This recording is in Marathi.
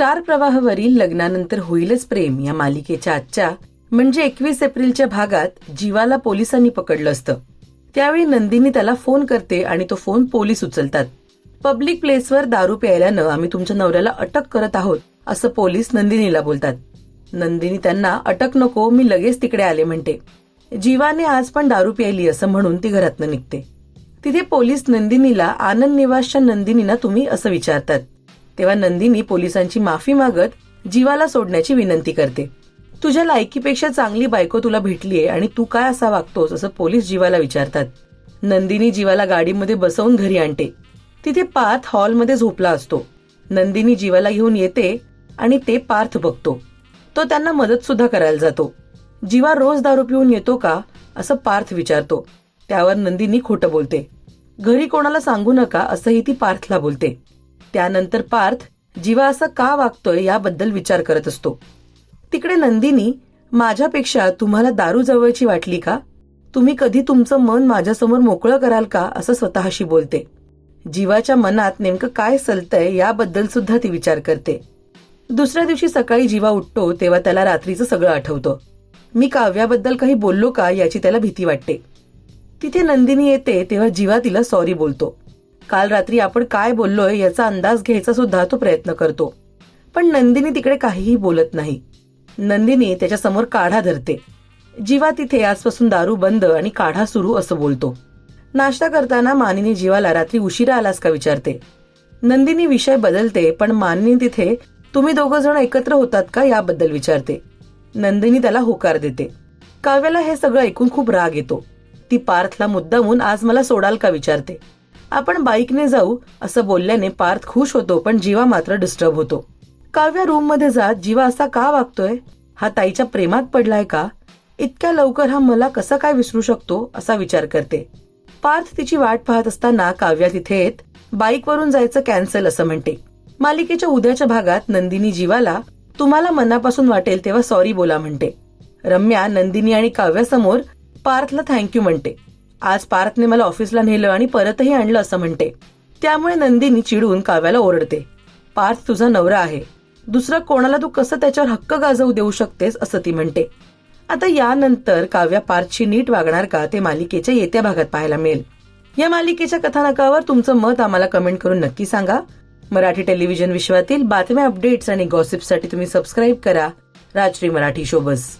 स्टार प्रवाहावरील लग्नानंतर होईलच प्रेम या मालिकेच्या आजच्या म्हणजे एकवीस एप्रिलच्या भागात जीवाला पोलिसांनी पकडलं असतं. त्यावेळी नंदिनी त्याला फोन करते आणि तो फोन पोलीस उचलतात. पब्लिक प्लेसवर दारू प्यायल्यानं आम्ही तुमच्या नवऱ्याला अटक करत आहोत असं पोलीस नंदिनीला बोलतात. नंदिनी त्यांना अटक नको मी लगेच तिकडे आले म्हणते. जीवाने आज पण दारू प्यायली असं म्हणून ती घरातनं निघते. तिथे पोलीस नंदिनीला आनंद निवासच्या नंदिनीना तुम्ही असं विचारतात. तेव्हा नंदिनी पोलिसांची माफी मागत जीवाला सोडण्याची विनंती करते. तुझ्या लायकीपेक्षा चांगली बायको तुला भेटलीये आणि तू काय असा वागतोस असं पोलीस जीवाला विचारतात. नंदिनी जीवाला गाडीमध्ये बसवून घरी आणते. तिथे पार्थ हॉलमध्ये झोपला असतो. नंदिनी जीवाला घेऊन येते आणि ते पार्थ बघतो. तो त्यांना मदत सुद्धा करायला जातो. जीवा रोज दारू पिऊन येतो का? असं पार्थ विचारतो. त्यावर नंदिनी खोटं बोलते. घरी कोणाला सांगू नका असंही ती पार्थला बोलते. त्यानंतर पार्थ जीवा असं का वागतोय याबद्दल विचार करत असतो. तिकडे नंदिनी माझ्यापेक्षा तुम्हाला दारू जवळची वाटली का? तुम्ही कधी तुमचं मन माझ्यासमोर मोकळं कराल का? असं स्वतःशी बोलते. जीवाच्या मनात नेमकं काय सलतंय याबद्दल सुद्धा ती विचार करते. दुसऱ्या दिवशी सकाळी जीवा उठतो तेव्हा त्याला रात्रीचं सगळं आठवतं. मी काव्याबद्दल काही बोललो का याची त्याला भीती वाटते. तिथे नंदिनी येते तेव्हा जीवा तिला सॉरी बोलतो. काल रात्री आपण काय बोललोय याचा अंदाज घ्यायचा सुद्धा तो प्रयत्न करतो. पण नंदिनी तिकडे काहीही बोलत नाही. नंदिनी त्याच्यासमोर काढा धरते. जीवा तिथे आजपासून दारू बंद आणि काढा सुरू असं बोलतो. नाश्ता करताना मानिनी जीवाला रात्री उशिरा आलास का विचारते. नंदिनी विषय बदलते पण मानिनी तिथे तुम्ही दोघं जण एकत्र होतात का? याबद्दल विचारते. नंदिनी त्याला होकार देते. काव्याला हे सगळं ऐकून खूप राग येतो. ती पार्थला मुद्दामून आज मला सोडाल का? विचारते. आपण बाईकने जाऊ असं बोलल्याने पार्थ खुश होतो पण जीवा मात्र डिस्टर्ब होतो. काव्या रूममध्ये जात जीवा असा का वागतोय? हा ताईच्या प्रेमात पडलाय का? इतक्या लवकर हा मला कसा काय विसरू शकतो असा विचार करते. पार्थ तिची वाट पाहत असताना काव्या तिथे येत बाईकवरून जायचं कॅन्सल असं म्हणते. मालिकेच्या उद्याच्या भागात नंदिनी जीवाला तुम्हाला मनापासून वाटेल तेव्हा सॉरी बोला म्हणते. रम्या नंदिनी आणि काव्यासमोर पार्थला थँक्यू म्हणते. आज पार्थने मला ऑफिसला नेलं आणि परतही आणलं असं म्हणते. त्यामुळे नंदिनी चिडून काव्याला ओरडते. पार्थ तुझा नवरा आहे. दुसरं कोणाला तू कसं त्याच्यावर हक्क गाजवू देऊ शकतेस असं ती म्हणते. आता यानंतर काव्या पार्थशी नीट वागणार का ते मालिकेच्या येत्या भागात पाहायला मिळेल. या मालिकेच्या कथानकावर तुमचं मत आम्हाला कमेंट करून नक्की सांगा. मराठी टेलिव्हिजन विश्वातील बातम्या अपडेट्स आणि गॉसिपसाठी तुम्ही सबस्क्राईब करा. राजश्री मराठी शोबस